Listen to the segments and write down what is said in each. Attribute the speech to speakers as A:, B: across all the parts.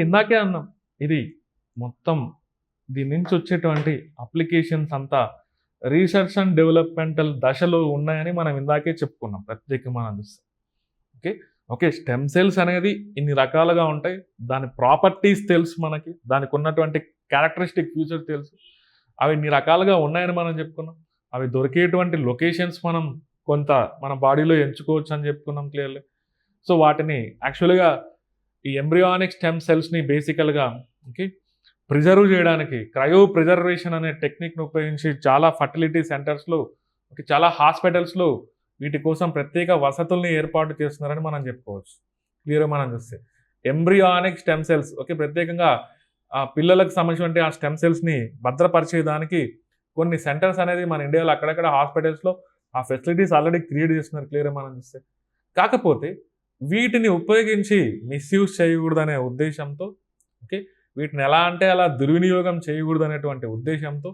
A: ఇందాకే అన్నాం. ఇది మొత్తం దీని నుంచి వచ్చేటువంటి అప్లికేషన్స్ అంతా రీసెర్చ్ అండ్ డెవలప్మెంటల్ దశలో ఉన్నాయని మనం ఇందాకే చెప్పుకున్నాం. ప్రత్యేకంగా మనం చూస్తాం ఓకే? ఓకే స్టెమ్ సెల్స్ అనేది ఇన్ని రకాలుగా ఉంటాయి. దాని ప్రాపర్టీస్ తెలుసు మనకి. దానికి ఉన్నటువంటి క్యారెక్టరిస్టిక్ ఫ్యూచర్ తెలుసు. అవి ఇన్ని రకాలుగా ఉన్నాయని మనం చెప్పుకున్నాం. అవి దొరికేటువంటి లొకేషన్స్ మనం కొంత మన బాడీలో ఎంచుకోవచ్చు అని చెప్పుకున్నాం క్లియర్లీ. సో వాటిని యాక్చువల్గా ఈ ఎంబ్రియానిక్ స్టెమ్ సెల్స్ని బేసికల్గా ఓకే ప్రిజర్వ్ చేయడానికి క్రయో ప్రిజర్వేషన్ అనే టెక్నిక్ను ఉపయోగించి చాలా ఫర్టిలిటీ సెంటర్స్లో ఓకే చాలా హాస్పిటల్స్లో వీటి కోసం ప్రత్యేక వసతుల్ని ఏర్పాటు చేస్తున్నారని మనం చెప్పుకోవచ్చు. క్లియర్గా మనం చూస్తే. ఎంబ్రియానిక్ స్టెమ్ సెల్స్ ఓకే ప్రత్యేకంగా ఆ పిల్లలకు సంబంధించిన ఆ స్టెమ్ సెల్స్ని భద్రపరిచేదానికి కొన్ని సెంటర్స్ అనేది మన ఇండియాలో అక్కడక్కడ హాస్పిటల్స్లో ఆ ఫెసిలిటీస్ ఆల్రెడీ క్రియేట్ చేస్తున్నారు. క్లియర్గా మనం చూస్తే. కాకపోతే వీటిని ఉపయోగించి మిస్యూజ్ చేయకూడదనే ఉద్దేశంతో ఓకే? వీటిని ఎలా అంటే అలా దుర్వినియోగం చేయకూడదు అనేటువంటి ఉద్దేశంతో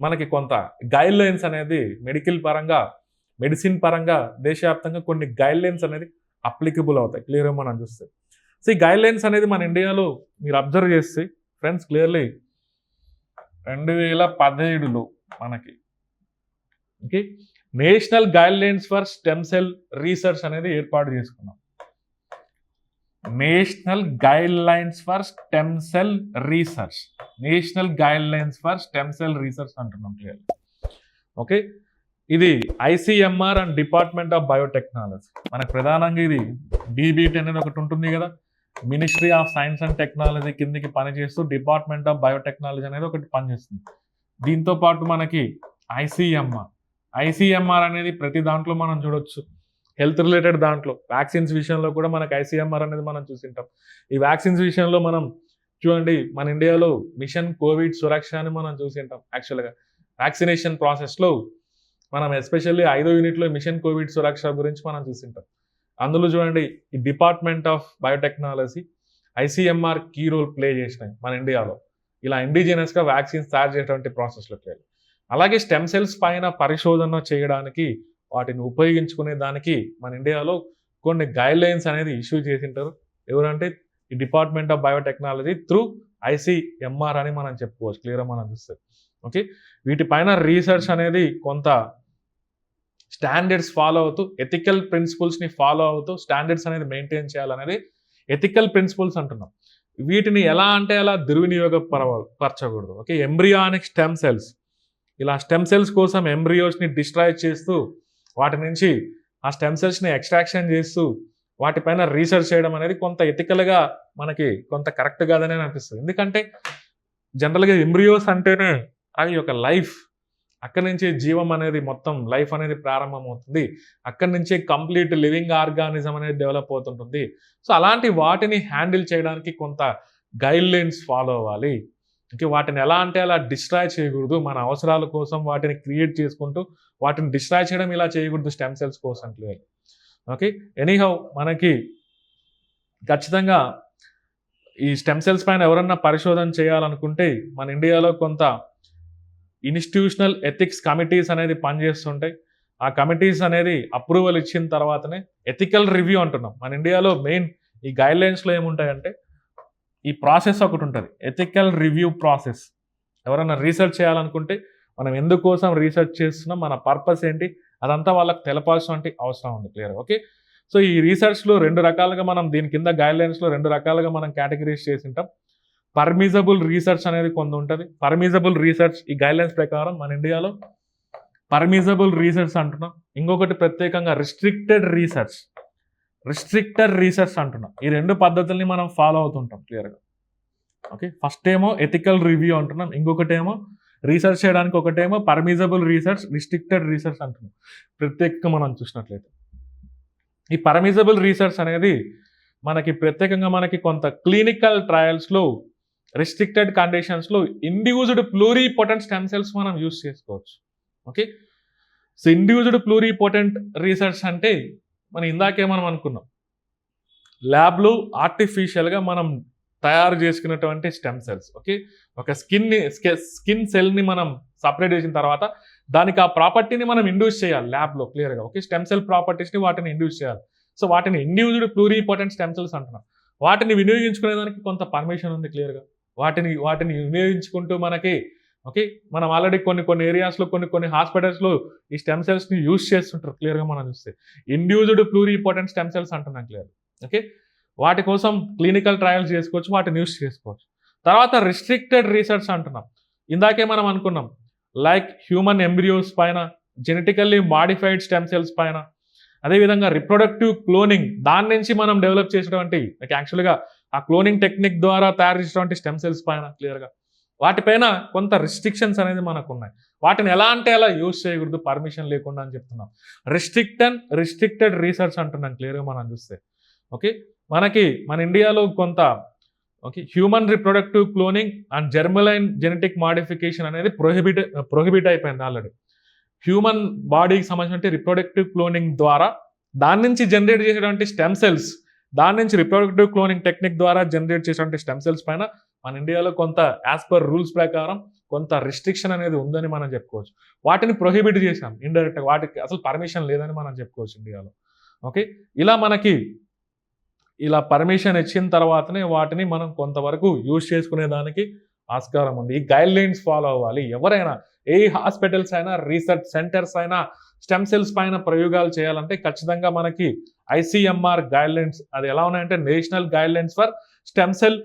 A: మనకి కొంత గైడ్ లైన్స్ అనేది మెడికల్ పరంగా మెడిసిన్ పరంగా దేశవ్యాప్తంగా కొన్ని గైడ్ లైన్స్ అనేది అప్లికబుల్ అవుతాయి. క్లియర్గా మనం చూస్తే. సో ఈ గైడ్ లైన్స్ అనేది మన ఇండియాలో మీరు అబ్జర్వ్ చేస్తే ఫ్రెండ్స్ క్లియర్లీ రెండు వేల పదిహేడులో మనకి okay? National guidelines for stem cell research అనేది ఏర్పాటు చేసుకున్నాం. National guidelines for stem cell research. National guidelines for stem cell research అంటున్నాం క్లియర్ ఓకే ఇది ICMR and department of biotechnology. మనకు ప్రధానంగా ఇది డీబీటీ అనేది ఒకటి ఉంటుంది కదా. Ministry of science and technology కిందకి పనిచేస్తూ డిపార్ట్మెంట్ ఆఫ్ బయోటెక్నాలజీ అనేది ఒకటి పనిచేస్తుంది. దీంతో పాటు మనకి ఐసిఎంఆర్ ఐసిఎంఆర్ అనేది ప్రతి దాంట్లో మనం చూడొచ్చు. హెల్త్ రిలేటెడ్ దాంట్లో. వ్యాక్సిన్స్ విషయంలో కూడా మనకు ఐసీఎంఆర్ అనేది మనం చూసింటాం. ఈ వ్యాక్సిన్స్ విషయంలో మనం చూడండి మన ఇండియాలో మిషన్ కోవిడ్ సురక్ష అని మనం చూసింటాం యాక్చువల్గా. వ్యాక్సినేషన్ ప్రాసెస్లో మనం ఎస్పెషల్లీ ఐదో యూనిట్లో మిషన్ కోవిడ్ సురక్ష గురించి మనం చూసింటాం. అందులో చూడండి ఈ department of biotechnology ICMR key role play చేసినాయి మన ఇండియాలో. ఇలా ఇండిజినస్గా వ్యాక్సిన్స్ తయారు చేసేటువంటి ప్రాసెస్లోకి వెళ్ళి అలాగే స్టెమ్ సెల్స్ పైన పరిశోధన చేయడానికి వాటిని ఉపయోగించుకునే దానికి మన ఇండియాలో కొన్ని గైడ్ లైన్స్ అనేది ఇష్యూ చేసింటారు. ఎవరంటే ఈ department of biotechnology through ICMR అని మనం చెప్పుకోవచ్చు. క్లియర్గా మనం చూస్తే. ఓకే వీటిపైన రీసెర్చ్ అనేది కొంత స్టాండర్డ్స్ ఫాలో అవుతూ ఎథికల్ ప్రిన్సిపల్స్ని ఫాలో అవుతూ స్టాండర్డ్స్ అనేది మెయింటైన్ చేయాలనేది ఎథికల్ ప్రిన్సిపల్స్ అంటున్నాం. వీటిని ఎలా అంటే అలా దుర్వినియోగ పరచకూడదు. ఓకే ఎంబ్రియానిక్ స్టెమ్ సెల్స్ ఇలా స్టెమ్ సెల్స్ కోసం ఎంబ్రియోస్ని డిస్ట్రాయ్ చేస్తూ వాటి నుంచి ఆ స్టెమ్ సెల్స్ని ఎక్స్ట్రాక్షన్ చేస్తూ వాటిపైన రీసెర్చ్ చేయడం అనేది కొంత ఎథికల్గా మనకి కొంత కరెక్ట్ కాదనే అనిపిస్తుంది. ఎందుకంటే జనరల్గా ఎంబ్రియోస్ అంటేనే అది ఒక లైఫ్ అక్కడి నుంచి జీవం అనేది మొత్తం లైఫ్ అనేది ప్రారంభమవుతుంది. అక్కడి నుంచే కంప్లీట్ లివింగ్ ఆర్గానిజం అనేది డెవలప్ అవుతుంటుంది. సో అలాంటి వాటిని హ్యాండిల్ చేయడానికి కొంత గైడ్ లైన్స్ ఫాలో అవ్వాలి. ఓకే వాటిని ఎలా అంటే అలా డిస్ట్రాయ్ చేయకూడదు. మన అవసరాల కోసం వాటిని క్రియేట్ చేసుకుంటూ వాటిని డిస్ట్రాయ్ చేయడం ఇలా చేయకూడదు స్టెమ్ సెల్స్ కోసం క్లియర్ ఓకే ఎనీహౌ మనకి ఖచ్చితంగా ఈ స్టెమ్ సెల్స్ పైన ఎవరన్నా పరిశోధన చేయాలనుకుంటే మన ఇండియాలో కొంత ఇన్స్టిట్యూషనల్ ఎథిక్స్ కమిటీస్ అనేది పనిచేస్తుంటాయి. ఆ కమిటీస్ అనేది అప్రూవల్ ఇచ్చిన తర్వాతనే ఎథికల్ రివ్యూ అంటున్నాం. మన ఇండియాలో మెయిన్ ఈ గైడ్ లైన్స్లో ఏముంటాయంటే ఈ ప్రాసెస్ ఒకటి ఉంటుంది. ఎథికల్ రివ్యూ ప్రాసెస్ ఎవరైనా రీసెర్చ్ చేయాలనుకుంటే మనం ఎందుకోసం రీసెర్చ్ చేస్తున్నాం మన పర్పస్ ఏంటి అదంతా వాళ్ళకి తెలపాల్సినటువంటి అవసరం ఉంది. క్లియర్ ఓకే సో ఈ రీసెర్చ్లో రెండు రకాలుగా మనం దీని కింద గైడ్లైన్స్లో రెండు రకాలుగా మనం కేటగిరీస్ చేసి ఉంటాం. పర్మిజబుల్ రీసెర్చ్ అనేది కొంత ఉంటుంది. పర్మిజబుల్ రీసెర్చ్ ఈ గైడ్లైన్స్ ప్రకారం మన ఇండియాలో పర్మిజబుల్ రీసెర్చ్ అంటున్నాం. ఇంకొకటి ప్రత్యేకంగా రిస్ట్రిక్టెడ్ రీసెర్చ్ రిస్ట్రిక్టెడ్ రీసెర్చ్ అంటున్నాం. ఈ రెండు పద్ధతుల్ని మనం ఫాలో అవుతుంటాం క్లియర్గా. ఓకే ఫస్ట్ ఏమో ఎథికల్ రివ్యూ అంటున్నాం. ఇంకొకటి ఏమో రీసెర్చ్ చేయడానికి ఒకటేమో పర్మిజబుల్ రీసెర్చ్ రిస్ట్రిక్టెడ్ రీసెర్చ్ అంటున్నాం. ప్రత్యేకంగా మనం చూసినట్లయితే. ఈ పర్మిజబుల్ రీసెర్చ్ అనేది మనకి ప్రత్యేకంగా మనకి కొంత క్లినికల్ ట్రయల్స్లో రిస్ట్రిక్టెడ్ కండిషన్స్లో ఇండివిజుడ్ ప్లూరీ పొటెంట్ స్టెమ్ సెల్స్ మనం యూస్ చేసుకోవచ్చు. Okay so induced pluripotent research అంటే మనం ఇందాకే మనం అనుకున్నాం. ల్యాబ్లో ఆర్టిఫిషియల్గా మనం తయారు చేసుకున్నటువంటి స్టెమ్ సెల్స్ ఓకే? ఒక స్కిన్ని స్కిన్ సెల్ని మనం సపరేట్ చేసిన తర్వాత దానికి ఆ ప్రాపర్టీని మనం ఇండ్యూస్ చేయాలి ల్యాబ్లో క్లియర్గా ఓకే? స్టెమ్ సెల్ ప్రాపర్టీస్ని వాటిని ఇండ్యూస్ చేయాలి. సో వాటిని ఇండివిజువల్ ప్లూరీ స్టెమ్ సెల్స్ అంటున్నాం. వాటిని వినియోగించుకునేదానికి కొంత పర్మిషన్ ఉంది క్లియర్గా. వాటిని వాటిని వినియోగించుకుంటూ మనకి ఓకే మనం ఆల్రెడీ కొన్ని కొన్ని ఏరియాస్లో కొన్ని కొన్ని హాస్పిటల్స్లో ఈ స్టెమ్ సెల్స్ని యూజ్ చేస్తుంటారు క్లియర్గా మనం చూస్తే. Individual pluripotent stem cells అంటున్నాం క్లియర్ ఓకే వాటి కోసం క్లినికల్ ట్రయల్స్ చేసుకోవచ్చు వాటిని యూజ్ చేసుకోవచ్చు. తర్వాత రిస్ట్రిక్టెడ్ రీసెర్చ్ అంటున్నాం. ఇందాకే మనం అనుకున్నాం లైక్ హ్యూమన్ ఎంబ్రియోస్ పైన జెనెటికల్లీ మాడిఫైడ్ స్టెమ్ సెల్స్ పైన అదేవిధంగా రిప్రొడక్టివ్ క్లోనింగ్ దాని నుంచి మనం డెవలప్ చేసినటువంటి లైక్ యాక్చువల్గా ఆ క్లోనింగ్ టెక్నిక్ ద్వారా తయారు చేసినటువంటి స్టెమ్ సెల్స్ పైన క్లియర్గా వాటిపైన కొంత రిస్ట్రిక్షన్స్ అనేది మనకు ఉన్నాయి వాటిని ఎలా అంటే అలా యూజ్ చేయకూడదు పర్మిషన్ లేకుండా అని చెప్తున్నాం. రిస్ట్రిక్టెడ్ రిస్ట్రిక్టెడ్ రీసెర్చ్ అంటున్నాం క్లియర్గా మనం చూస్తే. ఓకే మనకి మన ఇండియాలో కొంత okay human reproductive cloning and germline genetic modification అనేది ప్రొహిబిట్ ప్రొహిబిట్ అయిపోయింది ఆల్రెడీ హ్యూమన్ బాడీకి సంబంధించిన రిప్రొడక్టివ్ క్లోనింగ్ ద్వారా దాని నుంచి జనరేట్ చేసేటువంటి స్టెమ్ సెల్స్ దాని నుంచి రిప్రొడక్టివ్ క్లోనింగ్ టెక్నిక్ ద్వారా జనరేట్ చేసేటువంటి స్టెమ్ సెల్స్ పైన మన ఇండియాలో కొంత యాజ్ పర్ రూల్స్ ప్రకారం కొంత రిస్ట్రిక్షన్ అనేది ఉందని మనం చెప్పుకోవచ్చు. వాటిని ప్రొహిబిట్ చేసాం ఇండైరెక్ట్గా వాటికి అసలు పర్మిషన్ లేదని మనం చెప్పుకోవచ్చు ఇండియాలో. ఓకే ఇలా మనకి ఇలా పర్మిషన్ ఇచ్చిన తర్వాతనే వాటిని మనం కొంతవరకు యూజ్ చేసుకునే దానికి ఆస్కారం ఉంది. ఈ గైడ్ లైన్స్ ఫాలో అవ్వాలి. ఎవరైనా ఏ హాస్పిటల్స్ అయినా రీసెర్చ్ సెంటర్స్ అయినా స్టెమ్ సెల్స్ పైన ప్రయోగాలు చేయాలంటే ఖచ్చితంగా మనకి ఐసీఎంఆర్ గైడ్ లైన్స్ అది ఎలా ఉన్నాయంటే national guidelines for stem cell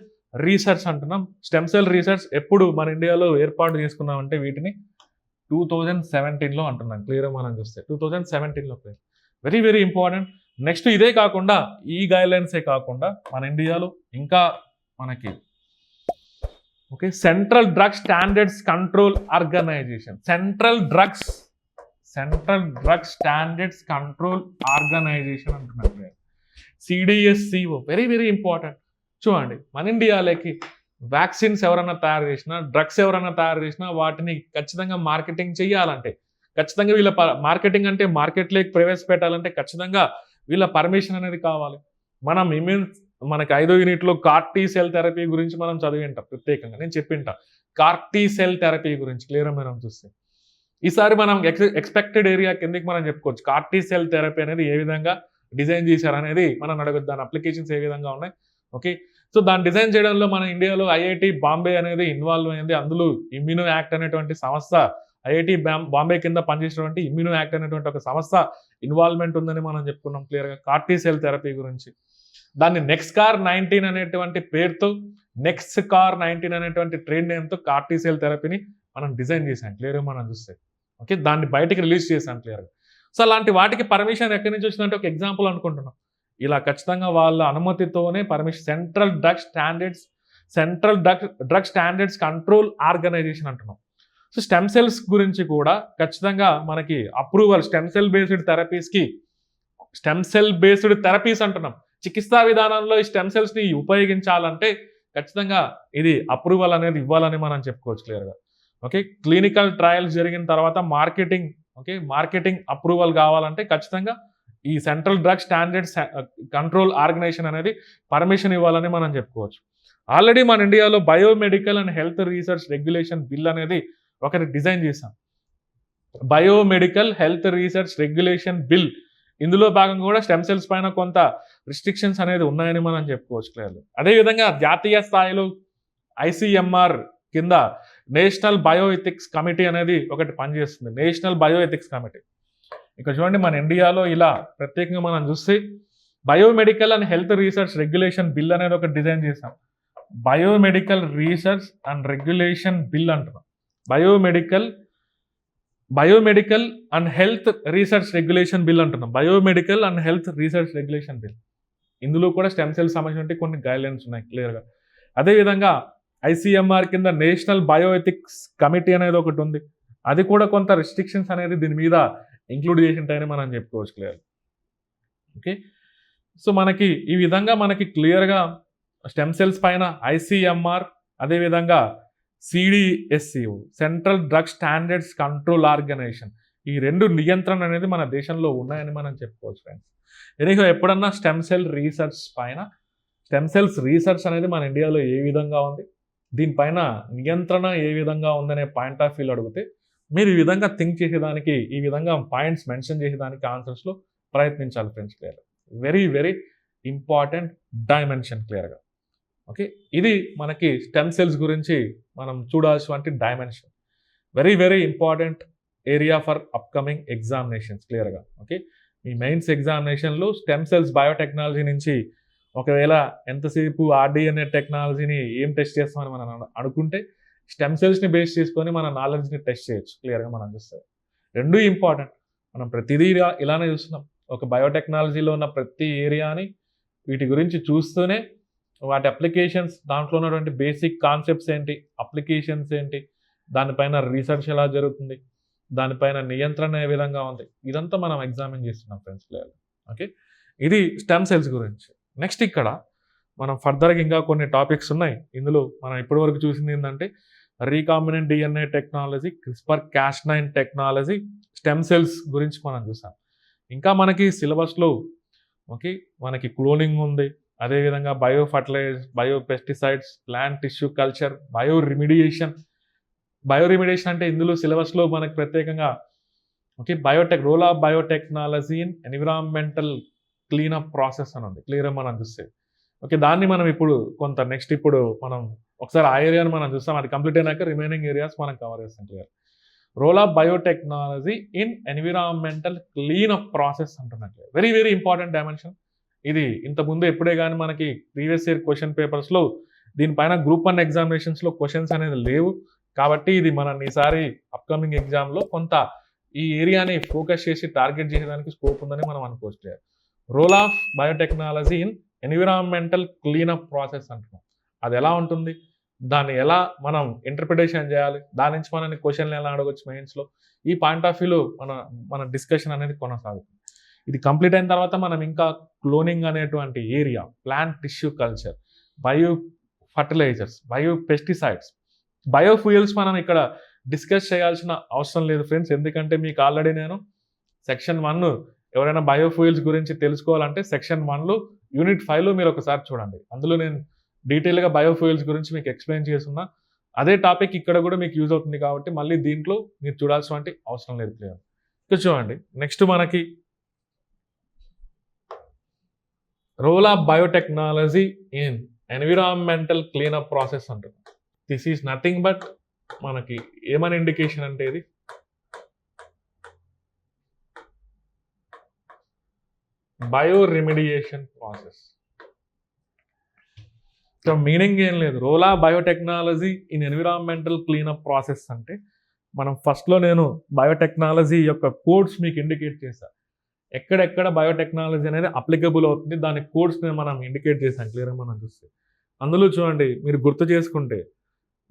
A: research అంటున్నాం. స్టెమ్ సెల్ రీసెర్చ్ ఎప్పుడు మన ఇండియాలో ఏర్పాటు చేసుకున్నామంటే వీటిని టూ థౌజండ్ సెవెంటీన్లో అంటున్నాం. క్లియర్గా మనం చూస్తే? టూ థౌజండ్ సెవెంటీన్లో వెరీ వెరీ ఇంపార్టెంట్ నెక్స్ట్ ఇదే కాకుండా ఈ గైడ్లైన్సే కాకుండా మన ఇండియాలో ఇంకా మనకి okay central drugs standards control organisation central drugs central drugs standards control organisation అంటున్నారు సిడిఎస్సిఓ వెరీ వెరీ ఇంపార్టెంట్ చూడండి మన ఇండియాలోకి వ్యాక్సిన్స్ ఎవరైనా తయారు చేసినా డ్రగ్స్ ఎవరైనా తయారు చేసినా వాటిని ఖచ్చితంగా మార్కెటింగ్ చేయాలంటే ఖచ్చితంగా వీళ్ళ మార్కెటింగ్ అంటే మార్కెట్లోకి ప్రవేశపెట్టాలంటే ఖచ్చితంగా వీళ్ళ పర్మిషన్ అనేది కావాలి. మనం ఇమ్యూన్ మనకి ఐదో యూనిట్లో కార్టీ సెల్ థెరపీ గురించి మనం చదివింటాం ప్రత్యేకంగా నేను చెప్పింటా. కార్టీ సెల్ థెరపీ గురించి క్లియర్ మనం చూస్తే. ఈసారి మనం ఎక్స్ ఎక్స్పెక్టెడ్ ఏరియా కిందకి మనం చెప్పుకోవచ్చు. కార్టీ సెల్ థెరపీ అనేది ఏ విధంగా డిజైన్ చేశారు అనేది మనం అడగద్దు. అప్లికేషన్స్ ఏ విధంగా ఉన్నాయి? ఓకే? సో దాన్ని డిజైన్ చేయడంలో మన ఇండియాలో ఐఐటి బాంబే అనేది ఇన్వాల్వ్ అయింది. అందులో ఇమ్యూనో యాక్ట్ అనేటువంటి సంస్థ ఐఐటి బాంబే కింద పనిచేసినటువంటి ఇమ్యూనో యాక్ట్ అనేటువంటి ఒక సంస్థ ఇన్వాల్వ్మెంట్ ఉందని మనం చెప్పుకున్నాం క్లియర్గా. కార్టీ సెల్ థెరపీ గురించి. దాన్ని నెక్స్ట్ కార్ నైన్టీన్ అనేటువంటి పేరుతో నెక్స్ట్ కార్ నైన్టీన్ అనేటువంటి ట్రైన్ నేమ్తో కార్టీ సెల్ థెరపీని మనం డిజైన్ చేసాం క్లియర్గా మనం చూస్తే. ఓకే? దాన్ని బయటకి రిలీజ్ చేశాం క్లియర్గా. సో అలాంటి వాటికి పర్మిషన్ ఎక్కడి నుంచి వచ్చిందంటే ఒక ఎగ్జాంపుల్ అనుకుంటున్నాం. ఇలా ఖచ్చితంగా వాళ్ళ అనుమతితోనే permission central drug standards central drug drug standards control organisation అంటున్నాం. సో స్టెమ్ సెల్స్ గురించి కూడా ఖచ్చితంగా మనకి అప్రూవల్ స్టెమ్ సెల్ బేస్డ్ థెరపీస్కి స్టెమ్ సెల్ బేస్డ్ థెరపీస్ అంటున్నాం. చికిత్సా విధానంలో ఈ స్టెమ్ సెల్స్ని ఉపయోగించాలంటే ఖచ్చితంగా ఇది అప్రూవల్ అనేది ఇవ్వాలని మనం చెప్పుకోవచ్చు క్లియర్గా ఓకే క్లినికల్ ట్రయల్స్ జరిగిన తర్వాత మార్కెటింగ్ ఓకే మార్కెటింగ్ అప్రూవల్ కావాలంటే ఖచ్చితంగా ఈ central drug standard control organisation అనేది పర్మిషన్ ఇవ్వాలని మనం చెప్పుకోవచ్చు. ఆల్రెడీ మన ఇండియాలో biomedical and health research regulation bill అనేది ఒకటి డిజైన్ చేశాం. Biomedical health research regulation bill ఇందులో భాగంగా కూడా స్టెమ్ సెల్స్ పైన కొంత రిస్ట్రిక్షన్స్ అనేది ఉన్నాయని మనం చెప్పుకోవచ్చు క్లియర్లీ. అదేవిధంగా జాతీయ స్థాయిలో ఐసీఎంఆర్ కింద నేషనల్ బయోఎథిక్స్ కమిటీ అనేది ఒకటి పనిచేస్తుంది. National bioethics committee. ఇక్కడ చూడండి మన ఇండియాలో ఇలా ప్రత్యేకంగా మనం చూస్తే biomedical and health research regulation bill అనేది ఒకటి డిజైన్ చేసాం biomedical research and regulation bill అంటున్నాం. Biomedical biomedical and health research regulation bill అంటున్నాం. Biomedical and health research regulation bill ఇందులో కూడా స్టెమ్ సెల్స్ సంబంధించిన కొన్ని గైడ్లైన్స్ ఉన్నాయి క్లియర్గా అదేవిధంగా ఐసీఎంఆర్ కింద నేషనల్ బయోఎథిక్స్ కమిటీ అనేది ఒకటి ఉంది. అది కూడా కొంత రిస్ట్రిక్షన్స్ అనేది దీని మీద ఇంక్లూడ్ చేసి ఉంటాయని మనం చెప్పుకోవచ్చు క్లియర్ ఓకే సో మనకి ఈ విధంగా మనకి క్లియర్గా స్టెమ్ సెల్స్ పైన ఐసీఎంఆర్ అదేవిధంగా CDSCO central drug standards control organisation ఈ రెండు నియంత్రణ అనేది మన దేశంలో ఉన్నాయని మనం చెప్పుకోవచ్చు ఫ్రెండ్స్ ఎనీహో ఎప్పుడన్నా స్టెమ్ సెల్ రీసెర్చ్ పైన స్టెమ్ సెల్స్ రీసెర్చ్ అనేది మన ఇండియాలో ఏ విధంగా ఉంది? దీనిపైన నియంత్రణ ఏ విధంగా ఉందనే పాయింట్ ఆఫ్ వ్యూలో అడిగితే మీరు ఈ విధంగా థింక్ చేసేదానికి ఈ విధంగా పాయింట్స్ మెన్షన్ చేసేదానికి ఆన్సర్స్లో ప్రయత్నించాలి friends clear very very important dimension క్లియర్గా ఓకే ఇది మనకి స్టెమ్ సెల్స్ గురించి మనం చూడాల్సినటువంటి dimension very very important area for upcoming examinations క్లియర్గా ఓకే మీ మెయిన్స్ ఎగ్జామినేషన్లో స్టెమ్ సెల్స్ బయోటెక్నాలజీ నుంచి ఒకవేళ ఎంతసేపు ఆర్డిఎన్ఏ టెక్నాలజీని ఏం టెస్ట్ చేస్తామని మనం అనుకుంటే స్టెమ్ సెల్స్ని బేస్ చేసుకొని మన నాలెడ్జ్ని టెస్ట్ చేయొచ్చు. క్లియర్గా మనం చూస్తే. రెండూ ఇంపార్టెంట్. మనం ప్రతిదీ ఇలానే చూస్తున్నాం. ఒక బయోటెక్నాలజీలో ఉన్న ప్రతి ఏరియాని వీటి గురించి చూస్తూనే వాటి అప్లికేషన్స్ దాంట్లో ఉన్నటువంటి బేసిక్ కాన్సెప్ట్స్ ఏంటి అప్లికేషన్స్ ఏంటి దానిపైన రీసెర్చ్ ఎలా జరుగుతుంది దానిపైన నియంత్రణ ఏ విధంగా ఉంది ఇదంతా మనం ఎగ్జామిన్ చేస్తున్నాం ఫ్రెండ్స్ క్లియర్ ఓకే? ఇది స్టెమ్ సెల్స్ గురించి. నెక్స్ట్ ఇక్కడ మనం ఫర్దర్గా ఇంకా కొన్ని టాపిక్స్ ఉన్నాయి. ఇందులో మనం ఇప్పటివరకు చూసింది ఏంటంటే recombinant DNA technology CRISPR Cas nine technology stem cells గురించి మనం చూసాం. ఇంకా మనకి సిలబస్లో ఓకే మనకి క్లోనింగ్ ఉంది. అదేవిధంగా bio fertilisers bio pesticides plant tissue culture bio remediation. Bio remediation అంటే ఇందులో సిలబస్లో మనకి ప్రత్యేకంగా okay biotech role of biotechnology in environmental cleanup process అని ఉంది. క్లియర్ మనం చూస్తే. ఓకే దాన్ని మనం ఇప్పుడు కొంత నెక్స్ట్ ఇప్పుడు మనం ఒకసారి ఆ ఏరియాని మనం చూస్తాం. అది కంప్లీట్ అయినాక రిమైనింగ్ ఏరియాస్ మనం కవర్ చేస్తాం clear role of biotechnology in environmental clean up process అంటున్నట్లు very very important dimension ఇది ఇంతకుముందు ఎప్పుడే కానీ మనకి ప్రీవియస్ ఇయర్ క్వశ్చన్ పేపర్స్లో దీనిపైన గ్రూప్ వన్ ఎగ్జామినేషన్స్లో క్వశ్చన్స్ అనేది లేవు. కాబట్టి ఇది మన ఈసారి అప్కమింగ్ ఎగ్జామ్లో కొంత ఈ ఏరియాని ఫోకస్ చేసి టార్గెట్ చేసేదానికి స్కోప్ ఉందని మనం అనుకోవచ్చు clear role of biotechnology in environmental cleanup process అంటున్నాం. అది ఎలా ఉంటుంది? దాన్ని ఎలా మనం ఇంటర్ప్రిటేషన్ చేయాలి? దాని నుంచి మనం క్వశ్చన్లు ఎలా అడగవచ్చు మెయిన్స్లో ఈ పాయింట్ ఆఫ్ వ్యూలో మన మన డిస్కషన్ అనేది కొనసాగుతుంది. ఇది కంప్లీట్ అయిన తర్వాత మనం ఇంకా క్లోనింగ్ అనేటువంటి area plant tissue culture bio fertilisers bio pesticides biofuels మనం ఇక్కడ డిస్కస్ చేయాల్సిన అవసరం లేదు ఫ్రెండ్స్ ఎందుకంటే మీకు ఆల్రెడీ నేను సెక్షన్ వన్ ఎవరైనా బయోఫ్యూయల్స్ గురించి తెలుసుకోవాలంటే సెక్షన్ వన్లో యూనిట్ ఫైవ్లో మీరు ఒకసారి చూడండి. అందులో నేను డీటెయిల్గా బయోఫ్యూయల్స్ గురించి మీకు ఎక్స్ప్లెయిన్ చేస్తున్నా అదే టాపిక్ ఇక్కడ కూడా మీకు యూజ్ అవుతుంది కాబట్టి మళ్ళీ దీంట్లో మీరు చూడాల్సినటువంటి అవసరం లేదు క్లియర్ ఇక్కడ చూడండి నెక్స్ట్ మనకి role of biotechnology in environmental cleanup process అంటుంది దిస్ ఈజ్ నథింగ్ బట్ మనకి ఏమని ఇండికేషన్ అంటే ఇది? Bio remediation process so meaning ఏం లేదు. రోలా biotechnology in environmental cleanup process అంటే మనం ఫస్ట్లో నేను బయోటెక్నాలజీ యొక్క కోడ్స్ మీకు ఇండికేట్ చేశాను ఎక్కడెక్కడ బయోటెక్నాలజీ అనేది అప్లికబుల్ అవుతుంది దాని కోడ్స్ మనం ఇండికేట్ చేశాను క్లియర్గా మనం చూస్తే. అందులో చూడండి మీరు గుర్తు చేసుకుంటే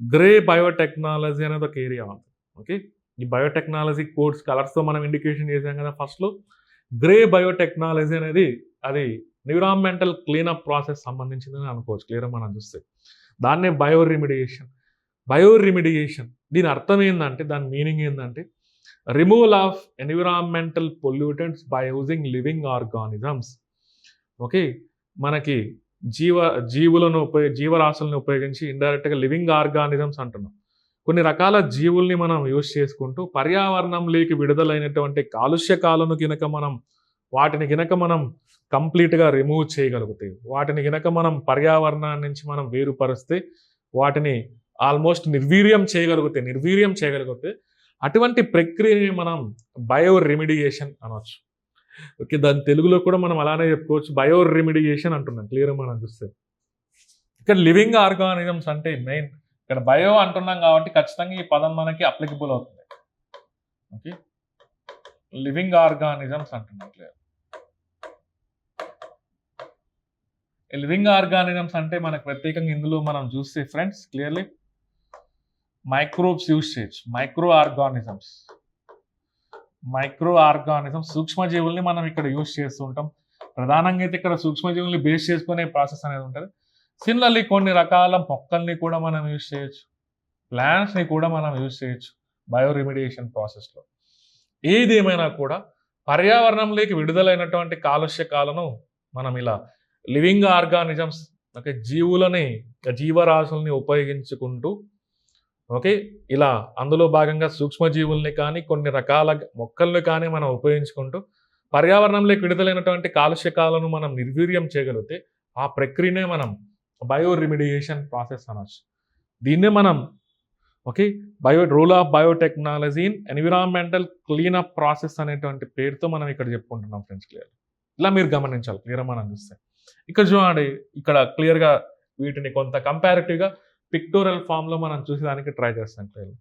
A: గ్రే బయోటెక్నాలజీ అనేది ఒక ఏరియా ఉంది. ఓకే ఈ బయోటెక్నాలజీ కోడ్స్ కలర్స్తో మనం ఇండికేషన్ చేసాం కదా ఫస్ట్లో గ్రే బయోటెక్నాలజీ అనేది అది ఎన్విరాన్మెంటల్ క్లీనప్ ప్రాసెస్ సంబంధించిందని అనుకోవచ్చు. క్లియర్ మనం చూస్తే. దాన్నే బయో రిమిడియేషన్ బయో రిమిడియేషన్ దీని అర్థం ఏంటంటే దాని మీనింగ్ ఏంటంటే removal of environmental pollutants by using living organisms okay మనకి జీవ జీవులను ఉపయోగ జీవరాశులను ఉపయోగించి ఇండైరెక్ట్గా లివింగ్ ఆర్గానిజమ్స్ అంటున్నాం. కొన్ని రకాల జీవుల్ని మనం యూజ్ చేసుకుంటూ పర్యావరణంలోకి విడుదలైనటువంటి కాలుష్యకాలను గినక మనం వాటిని గినక మనం కంప్లీట్గా రిమూవ్ చేయగలుగుతాయి. వాటిని గినక మనం పర్యావరణాన్ని నుంచి మనం వేరుపరిస్తే వాటిని ఆల్మోస్ట్ నిర్వీర్యం చేయగలిగితే నిర్వీర్యం చేయగలిగితే అటువంటి ప్రక్రియని మనం బయో రెమిడియేషన్ అనవచ్చు ఓకే దాని తెలుగులో కూడా మనం అలానే చెప్పుకోవచ్చు. బయో రెమిడియేషన్ అంటున్నాం. క్లియర్గా మనం చూస్తే. ఇక్కడ లివింగ్ ఆర్గానిజమ్స్ అంటే మెయిన్ ఇక్కడ బయో అంటున్నాం కాబట్టి ఖచ్చితంగా ఈ పదం మనకి అప్లికబుల్ అవుతుంది. ఓకే లివింగ్ ఆర్గానిజమ్స్ అంటున్నాం. క్లియర్ లివింగ్ ఆర్గానిజమ్స్ అంటే మనకు ప్రత్యేకంగా ఇందులో మనం చూస్తే ఫ్రెండ్స్ క్లియర్లీ మైక్రోబ్స్ యూజ్ చేయొచ్చు మైక్రో ఆర్గానిజమ్స్ మైక్రో ఆర్గానిజమ్స్ సూక్ష్మజీవుల్ని మనం ఇక్కడ యూజ్ చేస్తూ ఉంటాం. ప్రధానంగా అయితే ఇక్కడ సూక్ష్మజీవుల్ని బేస్ చేసుకునే ప్రాసెస్ అనేది ఉంటుంది. సిమిలర్లీ కొన్ని రకాల మొక్కల్ని కూడా మనం యూజ్ చేయొచ్చు. ప్లాంట్స్ని కూడా మనం యూజ్ చేయొచ్చు బయో రెమిడియేషన్ ప్రాసెస్లో ఏదేమైనా కూడా పర్యావరణంలోకి విడుదలైనటువంటి కాలుష్య కాలను మనం ఇలా లివింగ్ ఆర్గానిజమ్స్ ఓకే జీవులని జీవరాశుల్ని ఉపయోగించుకుంటూ ఓకే ఇలా అందులో భాగంగా సూక్ష్మజీవుల్ని కానీ కొన్ని రకాల మొక్కల్ని కానీ మనం ఉపయోగించుకుంటూ పర్యావరణంలోకి విడుదలైనటువంటి కాలుష్యకాలను మనం నిర్వీర్యం చేయగలిగితే ఆ ప్రక్రియనే మనం బయో రిమిడియేషన్ ప్రాసెస్ అనొచ్చు. దీన్నే మనం okay bio role of biotechnology in environmental cleanup process అనేటువంటి పేరుతో మనం ఇక్కడ చెప్పుకుంటున్నాం ఫ్రెండ్స్ క్లియర్ ఇలా మీరు గమనించాలి క్లియర్ మనం చూస్తే. ఇక్కడ చూడండి ఇక్కడ క్లియర్గా వీటిని కొంత కంపారిటివ్గా పిక్టోరల్ ఫామ్లో మనం చూసేదానికి ట్రై చేస్తాం క్లియర్